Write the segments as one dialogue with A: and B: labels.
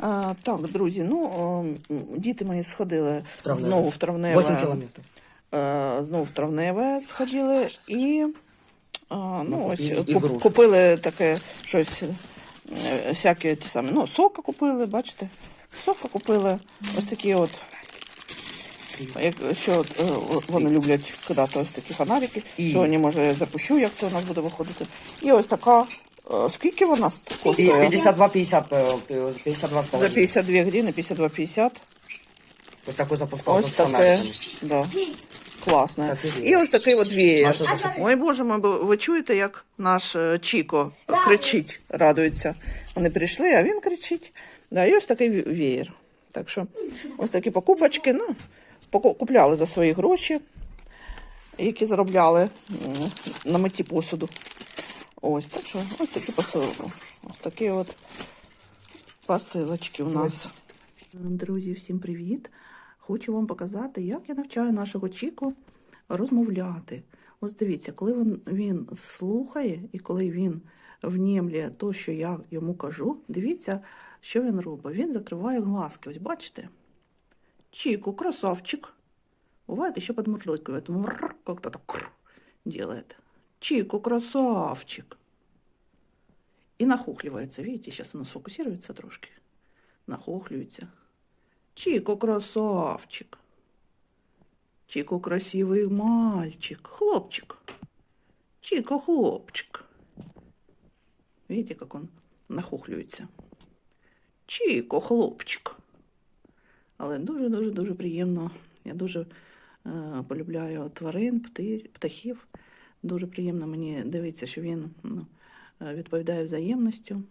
A: А, так, друзі, ну діти мої сходили
B: травневе.
A: знову в травневе.
B: 8 кілометрів.
A: Е, знову в травневе сходили і а, ну,
B: Ну,
A: ось,
B: і- і
A: куп- купили таке щось, е, всякі ті самі. Ну, сока купили, бачите? Сока купили. Ось такі от. Як, що от, е, вони люблять кидати ось такі фонарики,
B: І-
A: що вони, може, я запущу, як це у нас буде виходити. І ось така. Е, Скільки вона коштує?
B: 52-50, е, 52
A: За 52 гривни, 52,50.
B: Ось таку запускав
A: Ось таке. Да. Класне.
B: Так і.
A: І ось такий от.
B: Наша захотіла.
A: Ой, Боже мой, ви чуєте, як наш е, Чіко кричить, радується. Вони прийшли, а він кричить. Да, і ось такий ве- веєр. Так що ось такі покупочки. Ну, поку- купляли за свої гроші, які заробляли м, на меті посуду. Ось, так що ось такі посилки. Ось такі от посилочки у нас. Друзі, всім привіт! Хочу вам показати, як я навчаю нашого Чіку розмовляти. Ось дивіться, коли він, він слухає і коли він внімлює то, що я йому кажу, дивіться, що він робить. Він закриває глазки. Ось бачите? Чіку, красавчик. Бывает еще подмурлыкивает. Мур, как-то так кр, делает. Чику, красавчик. И нахохливается. Видите, сейчас оно сфокусируется трошки. Нахохливается. Чико, красавчик. Чико, красивый мальчик. Хлопчик. Чико, хлопчик. Видите, как он нахохлюється. Чико, хлопчик. Але дуже-дуже дуже приємно. Я дуже е, полюбляю тварин, пти, птахів. Дуже приємно мені дивитися, що він ну, е, відповідає взаємністю.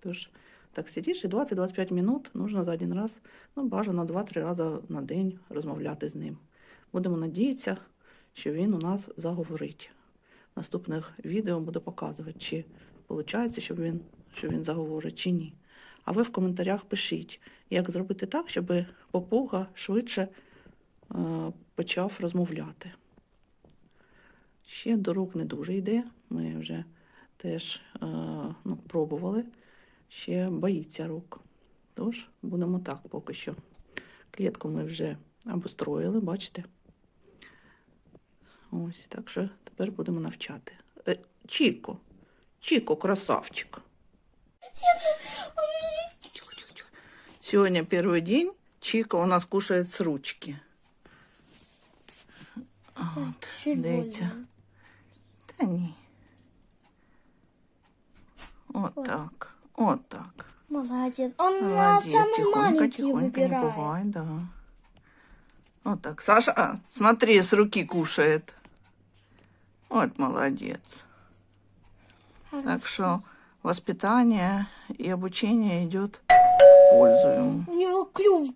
A: Тож, так сидиш і 20-25 минут нужно за один раз, ну, бажано 2-3 рази на день розмовляти з ним. Будемо надіятися, що він у нас заговорить. В наступних відео буду показувати, чи виходить, щоб він, що він заговорить, чи ні. А ви в коментарях пишіть, як зробити так, щоб попуга швидше е, почав розмовляти. Ще до рук не дуже йде. Ми вже теж е, ну, пробували. Ще боїться рук. Тож будемо так поки що. Клітку ми вже обустроїли, бачите? Ось, так що тепер будемо навчати. Е, Чіко, Чіко, красавчик. Тихо, тихо, тихо. Сегодня первый день. Чика у нас кушает с ручки. От, дивіться. Та ні. От так. От так.
C: Молодец. Он на
A: Молодец.
C: самый
A: Тихонько,
C: маленький
A: тихонько, не
C: выбирает.
A: пугай, да. Вот так. Саша, а, смотри, с руки кушает. Вот молодец. Так что воспитание и обучение идет в пользу ему.
C: У него клюв